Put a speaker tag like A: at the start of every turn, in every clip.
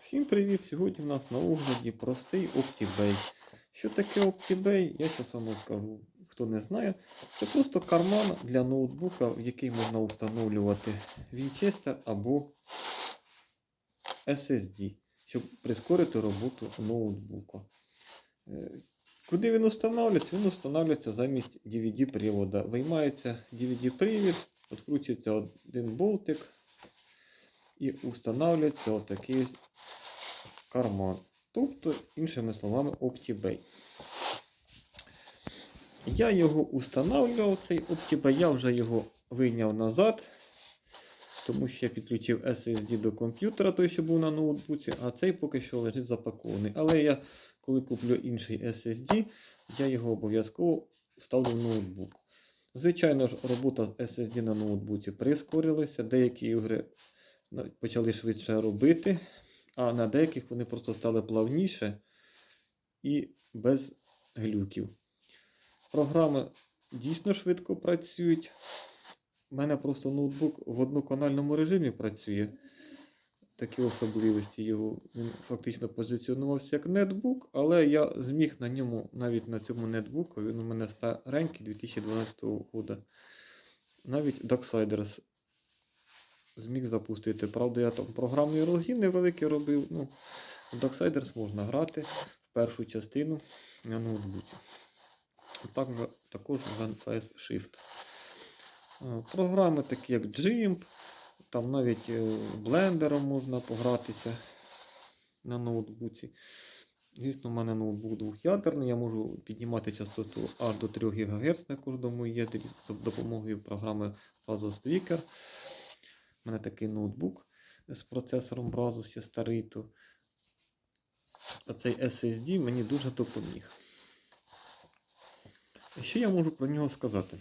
A: Всім привіт! Сьогодні в нас на огляді простий OptiBay. Що таке OptiBay? Я зараз вам скажу. Хто не знає, це просто карман для ноутбука, в який можна встановлювати Winchester або SSD, щоб прискорити роботу ноутбука. Е, Куди він встановлюється? Він встановлюється замість DVD-привода. Виймається DVD-привід, відкручується один болтик і встановлюється отакий карман. Тобто, іншими словами, OptiBay. Я його установлював, цей OptiBay, я вже його вийняв назад, тому що я підключив SSD до комп'ютера, той, що був на ноутбуці, а цей поки що лежить запакований. Але я, коли куплю інший SSD, я його обов'язково вставлю в ноутбук. Звичайно ж, робота з SSD на ноутбуці прискорилася, деякі ігри почали швидше робити, а на деяких вони просто стали плавніше і без глюків. Програми дійсно швидко працюють. У мене просто ноутбук в одноканальному режимі працює. Такі особливості його він фактично позиціонувався як нетбук, але я зміг на ньому, навіть на цьому нетбуку, він у мене старенький 2012 року. Навіть Darksiders зміг запустити. Правда, я там програмний логін невеликий робив. Ну, в Darksiders можна грати в першу частину на ноутбуці. Так, також в NFS Shift. Е, Програми такі як GIMP, там навіть е, блендером можна погратися на ноутбуці. Звісно, у мене ноутбук двох'ядерний, я можу піднімати частоту аж до 3 ГГц на кожному ядрі за допомогою програми Brazos Tweaker. Мене такий ноутбук з процесором Brazos ще старий, то оцей SSD мені дуже допоміг. Що я можу про нього сказати?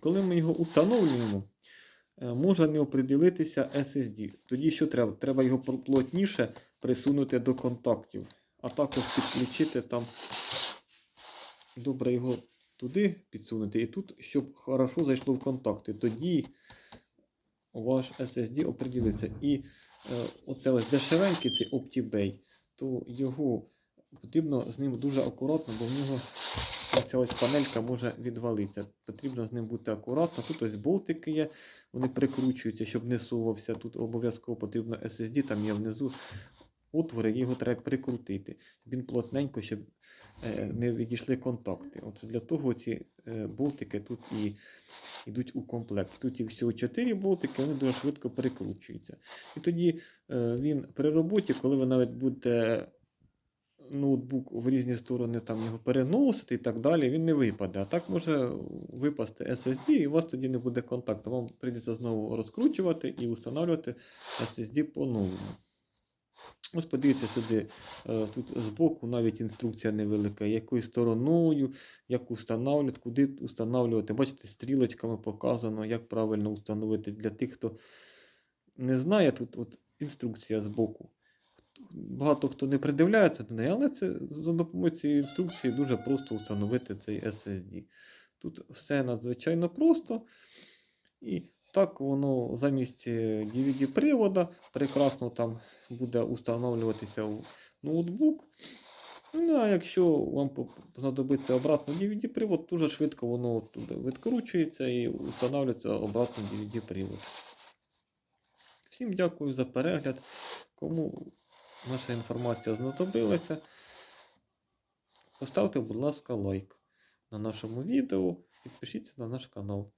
A: Коли ми його установлюємо, е, може не оприділитися SSD. Тоді що треба? Треба його плотніше присунути до контактів, а також підключити там, добре його туди підсунути і тут, щоб хорошо зайшло в контакти. Тоді ваш SSD оприділиться. І е, оце ось дешевенький цей OptiBay, то його потрібно з ним дуже акуратно, бо в нього ця ось панелька може відвалитися. Потрібно з ним бути акуратно. Тут ось болтики є, вони прикручуються, щоб не сувався. Тут обов'язково потрібно SSD, там є внизу отвори, його треба прикрутити. Він плотненько, щоб е, не відійшли контакти. Оце для того ці е, болтики тут і йдуть у комплект. Тут їх всього 4 болтики, вони дуже швидко перекручуються. І тоді е, він при роботі, коли ви навіть будете ноутбук в різні сторони там його переносити і так далі, він не випаде. А так може випасти SSD, і у вас тоді не буде контакту. Вам прийдеться знову розкручувати і встановлювати SSD по-новому. Ось подивіться сюди, е, тут збоку навіть інструкція невелика, якою стороною, як установлювати, куди установлювати. Бачите, стрілочками показано, як правильно установити. Для тих, хто не знає, тут от інструкція збоку. Багато хто не придивляється до неї, але це за допомогою цієї інструкції дуже просто встановити цей SSD. Тут все надзвичайно просто. І так воно замість DVD-привода прекрасно там буде установлюватися в ноутбук. Ну, а якщо вам знадобиться обратно DVD-привод, дуже швидко воно туди відкручується і встановлюється обратно DVD-привод. Всім дякую за перегляд. Кому наша інформація знадобилася, поставте, будь ласка, лайк на нашому відео, підпишіться на наш канал.